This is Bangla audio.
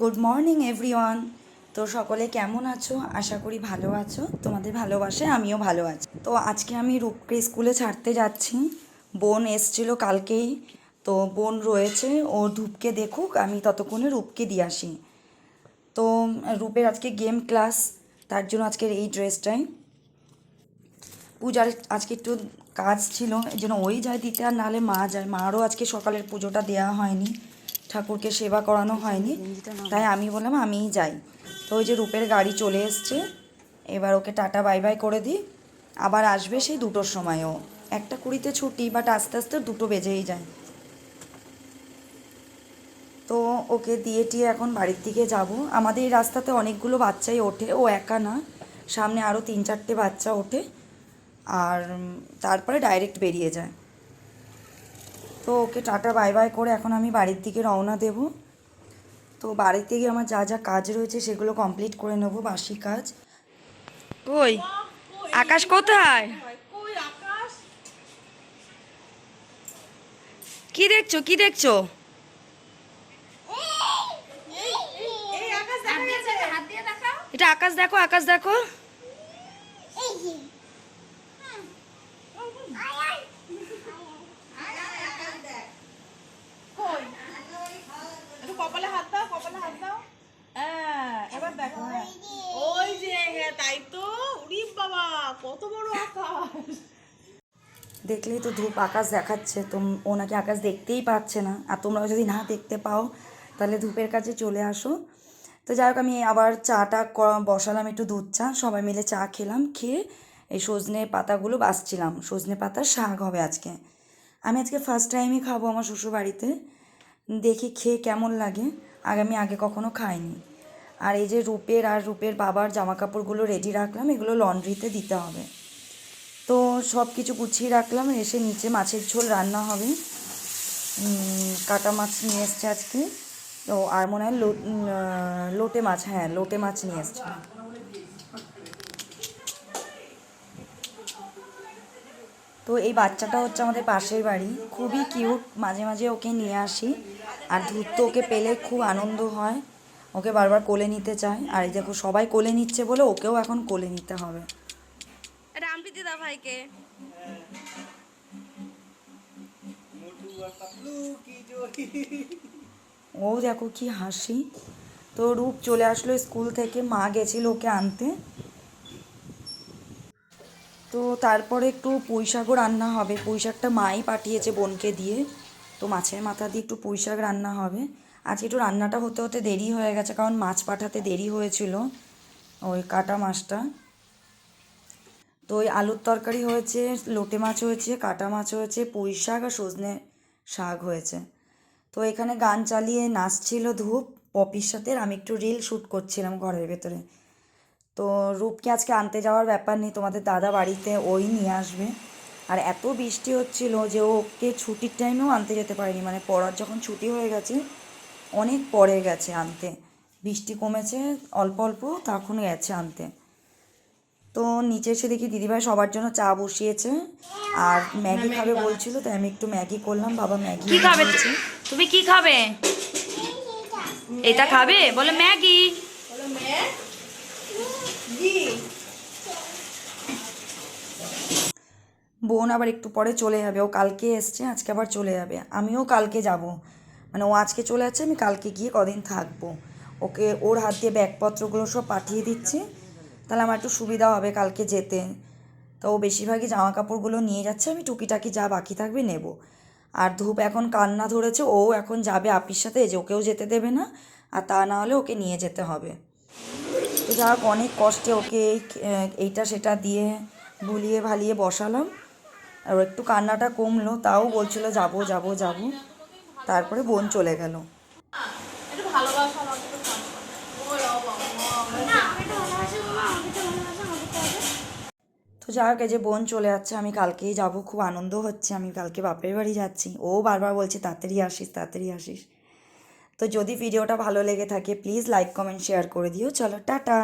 গুড মর্নিং এভরিওয়ান তো সকলে কেমন আছো? আশা করি ভালো আছো। তোমাদের ভালোবাসায় আমিও ভালো আছি। তো আজকে আমি রূপকে স্কুলে ছাড়তে যাচ্ছি। বোন এসছিল কালকেই। তো বোন রয়েছে। ও ধূপকে দেখুক, আমি ততক্ষণে রূপকে দিয়ে আসি। তো রূপের আজকে গেম ক্লাস, তার জন্য আজকের এই ড্রেসটাই। পূজার আজকে একটু কাজ ছিল এই জন্য ওই যায় দিতে আর নাহলে মা যায়। মারও আজকে সকালের পুজোটা দেওয়া হয়নি। ঠাকুরকে সেবা করানো হয়নি। তাই আমি বললাম, আমিই যাই। তো ওই যে রূপের গাড়ি চলে এসছে। এবার ওকে টাটা, বাই বাই করে দিই। আবার আসবে সেই দুটোর সময়ও একটা কুড়িতে ছুটি বাট আস্তে আস্তে দুটো বেজেই যায়। তো ওকে দিয়ে টিয়ে এখন বাড়ির দিকে যাব। আমাদের এই রাস্তাতে অনেকগুলো বাচ্চাই ওঠে। ও একা না। সামনে আরও তিন চারটে বাচ্চা ওঠে। আর তারপরে ডাইরেক্ট বেরিয়ে যায়। তো ওকে টাটা বাই বাই করে এখন আমি বাড়ির দিকে রওনা দেব তো বাড়িতে গিয়ে আমার যা যা কাজ রয়েছে সেগুলো কমপ্লিট করে নেব বাসি কাজ ওই আকাশ কোথায় কই কি দেখছ কি দেখছ এই আকাশ দেখা গেছে হাত দিয়ে দেখাও এটা আকাশ দেখো আকাশ দেখো কই একটু কপালে হাত দাও কপালে হাত দাও হ্যাঁ এবার দেখো হ্যাঁ। ওই যে হ্যাঁ তাই তো? বাবা, কত বড় আকাশ। দেখলেই তো ধূপ আকাশ দেখাচ্ছে। তো ওনাকে আকাশ দেখতেই পাচ্ছে না। আর তোমরা যদি না দেখতে পাও, তাহলে ধূপের কাছে চলে আসো। তো যাই হোক, আমি আবার চাটা বসালাম একটু দুধ চা। সবাই মিলে চা খেলাম, খেয়ে এই সজনে পাতাগুলো বাছছিলাম সজনে পাতার শাক হবে আজকে। আমি আজকে ফার্স্ট টাইমই খাব আমার শ্বশুর বাড়িতে দেখি খেয়ে কেমন লাগে। আগে আমি আগে কখনো খাইনি। আর এই যে রূপের আর রূপের বাবার জামা কাপড়গুলো রেডি রাখলাম, এগুলো লন্ড্রিতে দিতে হবে। তো সব কিছু গুছিয়ে রাখলাম, এসে নিচে মাছের ঝোল রান্না হবে। কাটা মাছ নিয়ে এসছে আজকে। তো আর মনে হয় লোটে মাছ হ্যাঁ লোটে মাছ নিয়ে এসছে। তো এই বাচ্চাটা হচ্ছে আমাদের পাশের বাড়ি। খুবই কিউট মাঝে মাঝে ওকে নিয়ে আসি। আর ধূর তো ওকে পেলে খুব আনন্দ হয়। ওকে বারবার কোলে নিতে চায়। আর এই দেখো সবাই কোলে নিচ্ছে বলে ওকেও এখন কোলে নিতে হবে। দা ভাইকে। ও দেখো কি হাসি। তো রূপ চলে আসলো স্কুল থেকে মা গেছিল ওকে আনতে। তো তারপরে একটু পুঁই শাকও রান্না হবে। পুঁইশাকটা মাই পাঠিয়েছে বোনকে দিয়ে। তো মাছের মাথা দিয়ে একটু পুঁই শাক রান্না হবে। আজকে একটু রান্নাটা হতে হতে দেরি হয়ে গেছে, কারণ মাছ পাঠাতে দেরি হয়েছিল, ওই কাটা মাছটা। তো ওই আলুর তরকারি হয়েছে, লোটে মাছ হয়েছে, কাটা মাছ হয়েছে, পুঁই শাক আর সজনে শাক হয়েছে। তো এখানে গান চালিয়ে নাচছিল ধূপ, পপির সাথে আমি একটু রিল শ্যুট করছিলাম ঘরের ভেতরে। তো রূপকে আজকে আনতে যাওয়ার ব্যাপার নেই, তোমাদের দাদা বাড়িতে ওই নিয়ে আসবে। আর এত বৃষ্টি হচ্ছিল যে ওকে ছুটির টাইমেও আনতে যেতে পারিনি মানে পড়ার যখন ছুটি হয়ে গেছে অনেক পরে গেছে আনতে। বৃষ্টি কমেছে অল্প অল্প তখন গেছে আনতে। তো নিচে এসে দেখি দিদিভাই সবার জন্য চা বসিয়েছে আর ম্যাগি খাবে বলছিল তাই আমি একটু ম্যাগি করলাম বাবা ম্যাগি কি খাবে তুমি কি খাবে? এটা খাবে? বলো ম্যাগি। বোন আবার একটু পরে চলে যাবে ও কালকে এসছে আজকে আবার চলে যাবে। আমিও কালকে যাব। মানে ও আজকে চলে যাচ্ছে, আমি কালকে গিয়ে কদিন থাকব। ওকে ওর হাত দিয়ে ব্যাগপত্রগুলো সব পাঠিয়ে দিচ্ছি। তাহলে আমার একটু সুবিধা হবে কালকে যেতে। তো ও বেশিরভাগই জামা কাপড়গুলো নিয়ে যাচ্ছে, আমি টুকিটাকি যা বাকি থাকবে নেব। আর ধূপ এখন কান্না ধরেছে, ও এখন যাবে আপির সাথে যে ওকেও যেতে দেবে না, আর তা না হলে ওকে নিয়ে যেতে হবে। তো যা হোক, অনেক কষ্টে ওকে এইটা সেটা দিয়ে ভুলিয়ে ভালিয়ে বসালাম। আর একটু কান্নাটা কমলো, তাও বলছিল, যাব যাব যাব। তারপরে বোন চলে গেল। তো যা হোক যে বোন চলে যাচ্ছে আমি কালকেই যাব খুব আনন্দ হচ্ছে আমি কালকে বাপের বাড়ি যাচ্ছি। ও বারবার বলছে তাড়াতাড়ি আসিস তাড়াতাড়ি আসিস। তো যদি ভিডিওটা ভালো লেগে থাকে প্লিজ লাইক কমেন্ট শেয়ার করে দিও। চলো টাটা।